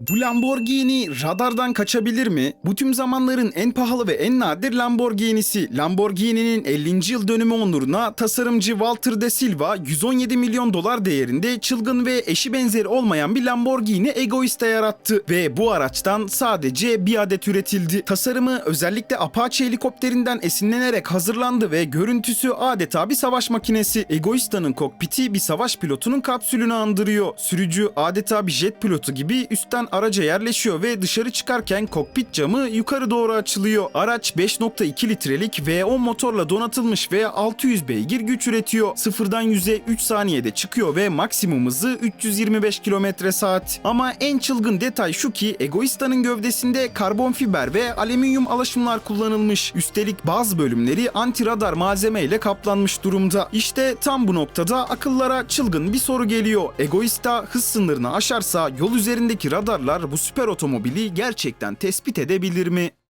Bu Lamborghini radardan kaçabilir mi? Bu tüm zamanların en pahalı ve en nadir Lamborghini'si. Lamborghini'nin 50. yıl dönümü onuruna tasarımcı Walter de Silva 117 milyon dolar değerinde çılgın ve eşi benzeri olmayan bir Lamborghini Egoista yarattı. Ve bu araçtan sadece bir adet üretildi. Tasarımı özellikle Apache helikopterinden esinlenerek hazırlandı ve görüntüsü adeta bir savaş makinesi. Egoista'nın kokpiti bir savaş pilotunun kapsülünü andırıyor. Sürücü adeta bir jet pilotu gibi üstten araca yerleşiyor ve dışarı çıkarken kokpit camı yukarı doğru açılıyor. Araç 5.2 litrelik V10 motorla donatılmış ve 600 beygir güç üretiyor. Sıfırdan 100'e 3 saniyede çıkıyor ve maksimum hızı 325 km saat. Ama en çılgın detay şu ki Egoista'nın gövdesinde karbon fiber ve alüminyum alaşımlar kullanılmış. Üstelik bazı bölümleri anti radar malzeme ile kaplanmış durumda. İşte tam bu noktada akıllara çılgın bir soru geliyor. Egoista hız sınırını aşarsa yol üzerindeki radarlar bu süper otomobili gerçekten tespit edebilir mi?